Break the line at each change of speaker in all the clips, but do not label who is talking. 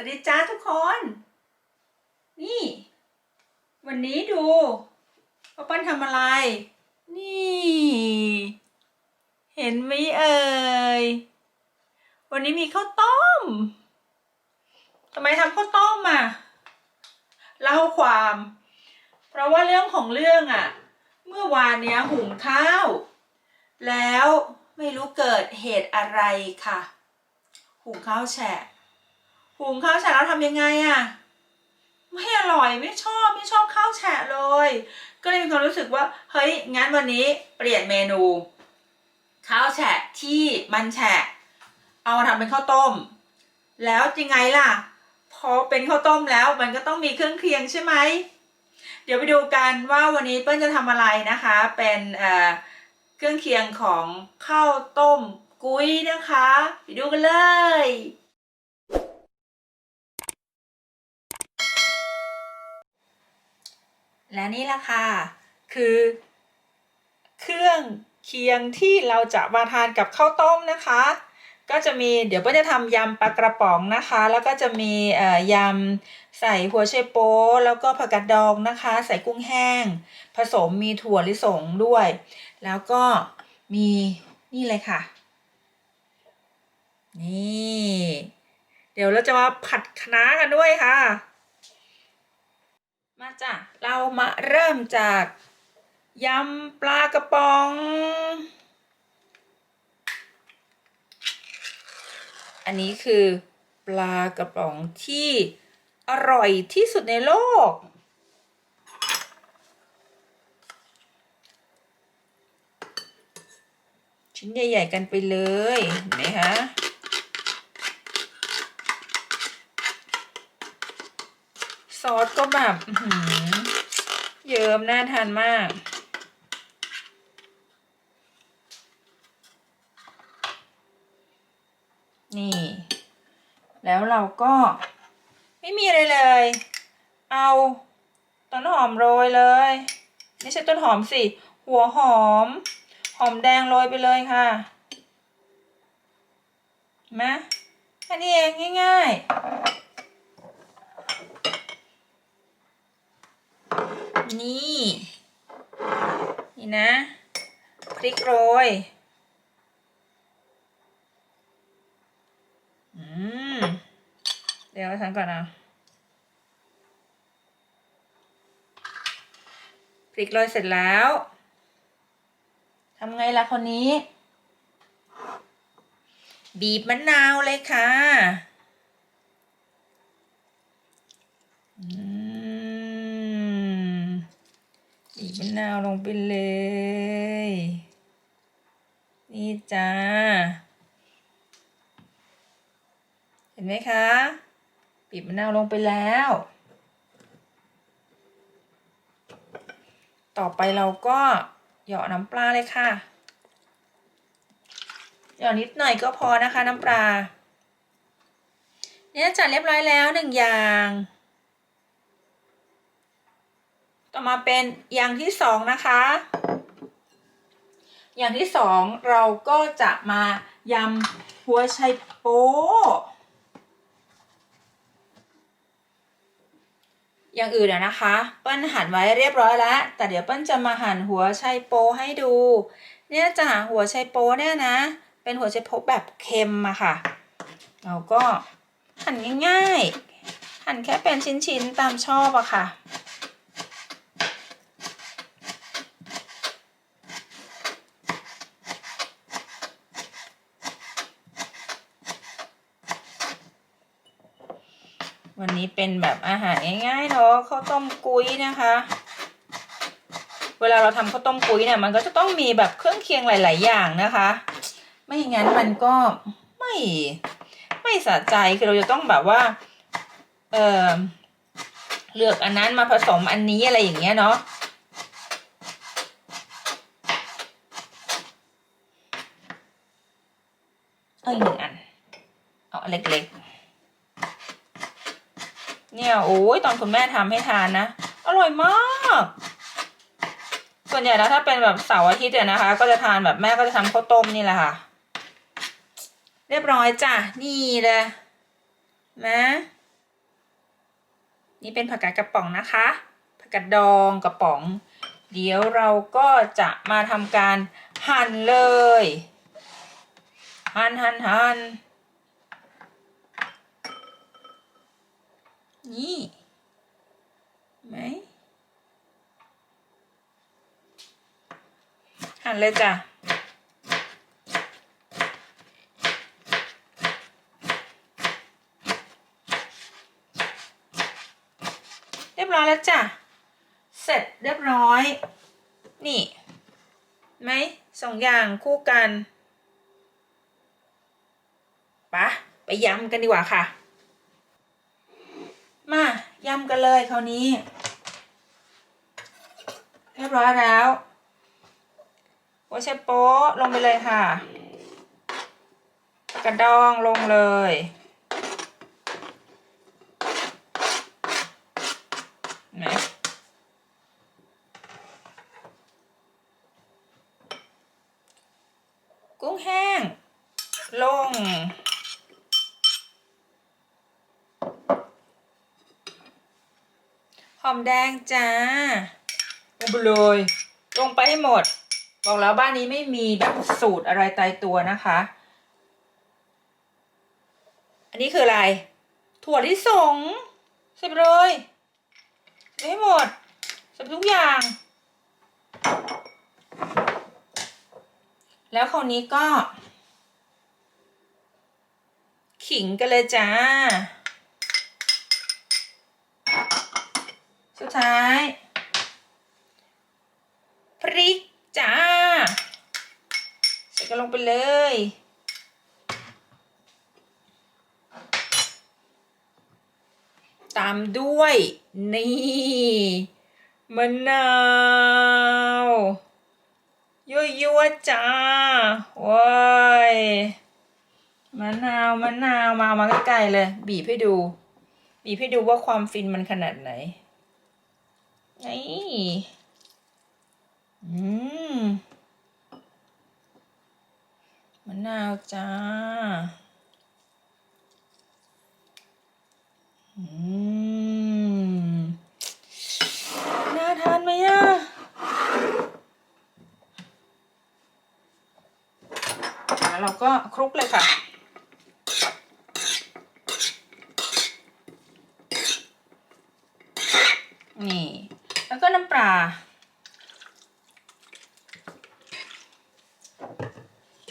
วัสดีจ้าทุกคน นี่ วันนี้ดูว่าปั้นทำอะไร นี่ เห็นไหมเอ่ย วันนี้มีข้าวต้มทำไมทำข้าวต้มอะเล่าความ เพราะว่าเรื่องของเรื่องอะ เมื่อวานเนี้ยหุงข้าว แล้วไม่รู้เกิดเหตุอะไรค่ะ หุงข้าวแฉะ หุงข้าวแฉะแล้วทำยังไงอะไม่อร่อยไม่ชอบไม่ชอบข้าวแฉะเลย ก็เลยมีความรู้สึกว่า เฮ้ยงั้นวันนี้เปลี่ยนเมนู ข้าวแฉะที่มันแฉะ เอามาทำเป็นข้าวต้ม แล้วยังไงล่ะ พอเป็นข้าวต้มแล้วมันก็ต้องมีเครื่องเคียงใช่ไหมเดี๋ยวไปดูกันว่าวันนี้เปิ้ลจะทำอะไรนะคะ เป็นเอ่อเครื่องเคียงของข้าวต้มกุ้ยนะคะ ไปดูกันเลย และนี่ละค่ะ คือ เครื่องเคียงที่เราจะมาทานกับข้าวต้มนะคะ ก็จะมีเดี๋ยวก็จะทำยำปลากระป๋องนะคะ แล้วก็จะมีเอ่อยำใส่หัวไชโป๊แล้วก็ผักกาดดองนะคะ ใส่กุ้งแห้ง ผสมมีถั่วลิสงด้วย แล้วก็มีนี่เลยค่ะ นี่ เดี๋ยวเราจะมาผัดคะน้ากันด้วยค่ะ มาจ้ะ เรามาเริ่มจากยำปลากระป๋อง อันนี้คือปลากระป๋องที่อร่อยที่สุดในโลก ชิ้นใหญ่ ๆ กันไปเลยเห็นไหมคะ อสก็แบบเยิ้มน่าทานมากนี่ แล้วเราก็ไม่มีอะไรเลย เอาต้นหอมโรยเลยไม่ใช่ต้นหอมสิ หัวหอม หอมแดงโรยไปเลยค่ะนไหมาแค่นี้เองง่าย ๆ นี่ นี่นะ พริกโรย อืม เดี๋ยวฉันก่อนนะพริกโรยเสร็จแล้วทำไงล่ะคนนี้ บีบมะนาวเลยค่ะ อืม บีบมะ นาวลงไปเลย นี่จ้า เห็นไหมคะบีบมะนาวลงไปแล้ว ต่อไปเราก็เหยาะน้ำปลาเลยค่ะ เหยาะนิดหน่อยก็พอนะคะน้ำปลา เนี่ยจัดเรียบร้อยแล้วหนึ่งอย่าง ต่อมาเป็นอย่างที่สองนะคะ อย่างที่สองเราก็จะมายำหัวไชโป๊อย่างอื่นอะนะคะ เปิ้ลหั่นไว้เรียบร้อยแล้ว แต่เดี๋ยวเปิ้ลจะมาหั่นหัวไชโป๊ให้ดู เนี่ยจ้ะหัวไชโป๊เนี่ยนะ เป็นหัวไชโป๊แบบเค็มอะค่ะ เราก็หั่นง่ายๆ หั่นแค่เป็นชิ้นๆตามชอบอะค่ะ วันนี้เป็นแบบอาหารง่ายๆเนาะข้าวต้มกุ้ยนะคะ เวลาเราทำข้าวต้มกุ้ยเนี่ยมันก็จะต้องมีแบบเครื่องเคียงหลาย ๆ อย่างนะคะ ไม่งั้นมันก็ไม่ไม่สะใจคือเราจะต้องแบบว่า เออเลือกอันนั้นมาผสมอันนี้อะไรอย่างเงี้ยเนาะเอาอีกหนึ่งอัน เอาเล็กๆ เนี่ยโอ้ยตอนคุณแม่ทำให้ทานนะ อร่อยมาก ส่วนใหญ่แล้วถ้าเป็นแบบเสาร์อาทิตย์เนี่ยนะคะ ก็จะทานแบบแม่ก็จะทำข้าวต้มนี่แหละค่ะ เรียบร้อยจ้ะนี่เลยนะนี่เป็นผักกาดกระป๋องนะคะ ผักกาดดองกระป๋อง เดี๋ยวเราก็จะมาทำการหั่นเลย หั่นหั่นหั่น นี่ไหมหั่นเลยจ้ะเรียบร้อยแล้วจ้ะ เสร็จเรียบร้อย นี่ไหมสองอย่างคู่กันปะไปย้ำกันดีกว่าค่ะ มายำกันเลยคราวนี้ เรียบร้อยแล้วหัวไชโป๊ลงไปเลยค่ะ กระดองลงเลยนไหมกุ้งแห้ง ลง อมแดงจ้าลงไปเลยลงไปให้หมด บอกแล้วบ้านนี้ไม่มีแบบสูตรอะไรตายตัวนะคะ อันนี้คืออะไร ถั่วลิสงใส่ไปเลยใส่ให้หมดใส่ไปทุกอย่าง แล้วคราวนี้ก็ ขิงกันเลยจ้า ดท้าย พริกจ้า ใส่กันลงไปเลย ตามด้วย นี่มะนาวยั่วยั่วจ้าว้ายมะนาวมะนาวมามาใกล้ๆเลย บีบให้ดู บีบให้ดูว่าความฟินมันขนาดไหน นี่อืมมะนาวจ้า อืม น่าทานไหมอะแล้วเราก็คลุกเลยค่ะ นี่ แล้วก็ น้ำปลา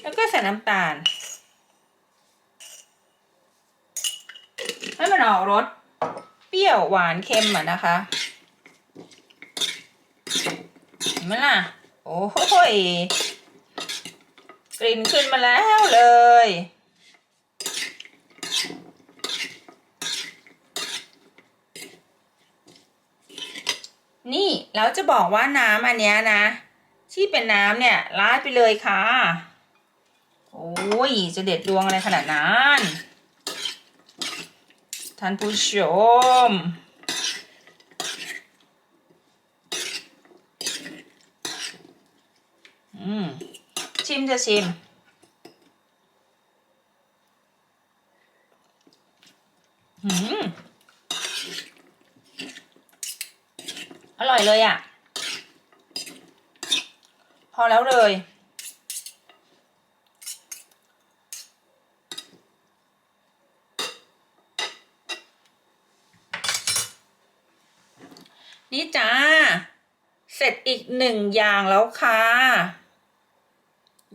แล้วก็ใส่น้ำตาล ให้มันออกรสเปรี้ยวหวานเค็มอะนะคะเห็นไหมล่ะ โอ้โหยกลิ่นขึ้นมาแล้วเลย นี่ แล้วจะบอกว่าน้ำอันเนี้ยนะ ที่เป็นน้ำเนี่ยราดไปเลยค่ะ โอ้ยจะเด็ดดวงอะไรขนาดนั้น ท่านผู้ชมอืมชิมจะชิมอืม ร่อยเลยอะ่ะ พอแล้วเลย นี่จ้า เสร็จอีกหนึ่งอย่างแล้วค่ะ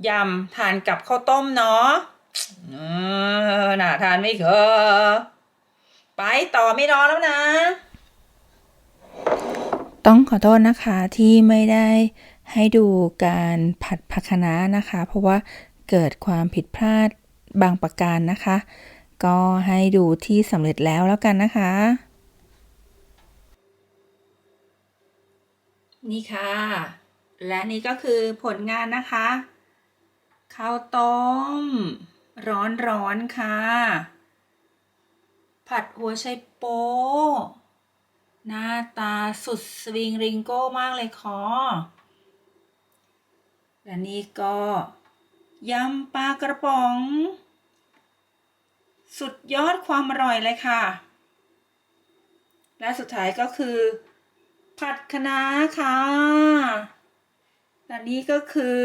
ยำทานกับข้าวต้มเนาะเออน่าทานไม่เคอไปต่อไม่รอแล้วนะ
ต้องขอโทษนะคะที่ไม่ได้ให้ดูการผัดผักคะน้านะคะ เพราะว่าเกิดความผิดพลาดบางประการนะคะ ก็ให้ดูที่สำเร็จแล้วแล้วกันนะคะ
นี่ค่ะ และนี่ก็คือผลงานนะคะข้าวต้ม ร้อนๆค่ะ ผัดหัวไชโป๊ หน้าตาสุดสวิงริงโก้มากเลยคอและนี่ก็ยำปลากระป๋อง สุดยอดความอร่อยเลยค่ะ และสุดท้ายก็คือ ผัดคะน้าค่ะ และนี่ก็คือ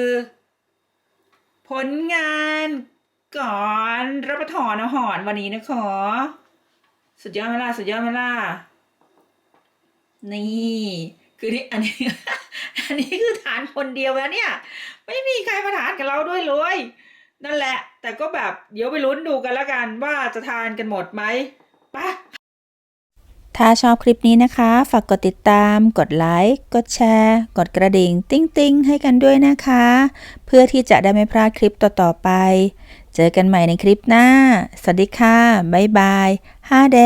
ผลงานก่อนรับประทานอาหารวันนี้นะคะ สุดยอดไหมล่ะสุดยอดไหมล่ะ นี่ คือนี่อันนี้อันนี้คือทานคนเดียวแล้วเนี่ย ไม่มีใครมาทานกับเราด้วยเลย นั่นแหละ แต่ก็แบบเดี๋ยวไปลุ้นดูกันล้วกันว่าจะทานกันหมดไหมปะ
ถ้าชอบคลิปนี้นะคะ ฝากกดติดตาม กดไลค์ กดแชร์ กดกระดิ่ง ติ๊งติ๊งให้กันด้วยนะคะ เพื่อที่จะได้ไม่พลาดคลิปต่อ ๆ ไป เจอกันใหม่ในคลิปหน้า สวัสดีค่ะ บ๊ายบายฮาเด